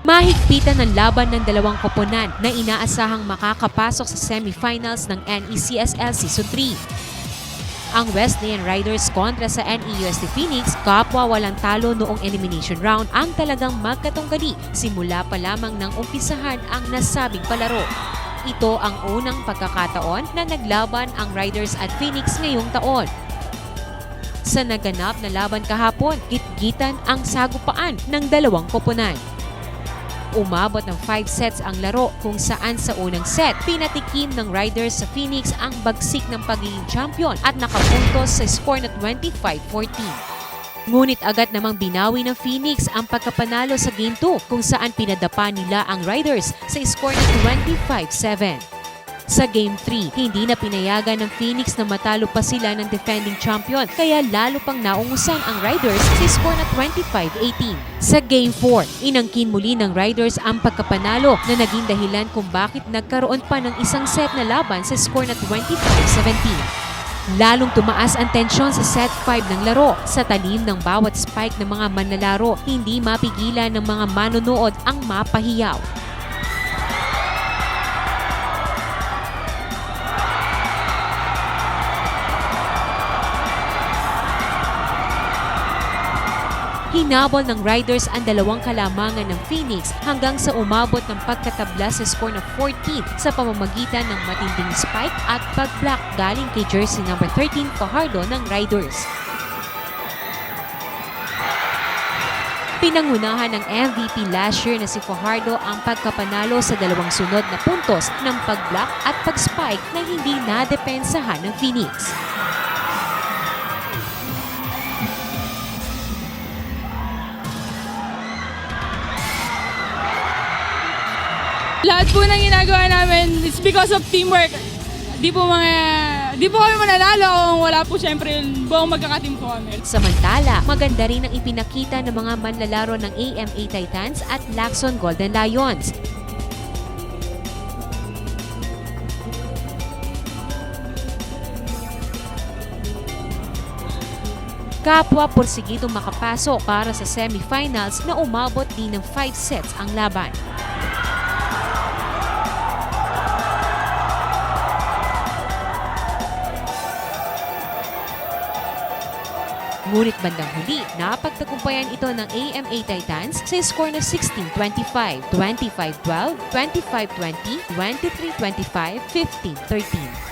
Mahigpitan ng laban ng dalawang koponan na inaasahang makakapasok sa semifinals ng NECSL Season 3. Ang Wesleyan Riders kontra sa NEUST Phoenix, kapwa walang talo noong elimination round ang talagang magkatunggali simula pa lamang ng umpisahan ang nasabing palaro. Ito ang unang pagkakataon na naglaban ang Riders at Phoenix ngayong taon. Sa naganap na laban kahapon, gitgitan ang sagupaan ng dalawang koponan. Umabot ng 5 sets ang laro kung saan sa unang set, pinatikim ng Riders sa Phoenix ang bagsik ng pagiging champion at nakapuntos sa score na 25-14. Ngunit agad namang binawi ng Phoenix ang pagkapanalo sa Game 2 kung saan pinadapa nila ang Riders sa score na 25-7. Sa Game 3, hindi na pinayagan ng Phoenix na matalo pa sila ng defending champion kaya lalo pang naungusan ang Riders sa score na 25-18. Sa Game 4, inangkin muli ng Riders ang pagkapanalo na naging dahilan kung bakit nagkaroon pa ng isang set na laban sa score na 25-17. Lalong tumaas ang tensyon sa set 5 ng laro. Sa talim ng bawat spike ng mga manlalaro, hindi mapigilan ng mga manonood ang mapahiyaw. Hinabol ng Riders ang dalawang kalamangan ng Phoenix hanggang sa umabot ng pagkatabla sa score na 14 sa pamamagitan ng matinding spike at pag-block galing kay jersey number 13 Fajardo ng Riders. Pinangunahan ng MVP last year na si Fajardo ang pagkapanalo sa dalawang sunod na puntos ng pag-block at pag-spike na hindi nadepensahan ng Phoenix. Lahat po ng ginagawa namin is because of teamwork. Di po mga, di po kami mananalo kung wala po syempre yung buong magkakateam po kami. Samantala, maganda rin ang ipinakita ng mga manlalaro ng AMA Titans at Lacson Golden Lions. Kapwa porsigidong makapasok para sa semifinals na umabot din ng 5 sets ang laban. Ngunit bandang huli, napagtagumpayan ito ng AMA Titans sa score na 16-25, 25-12, 25-20, 23-25, 15-13.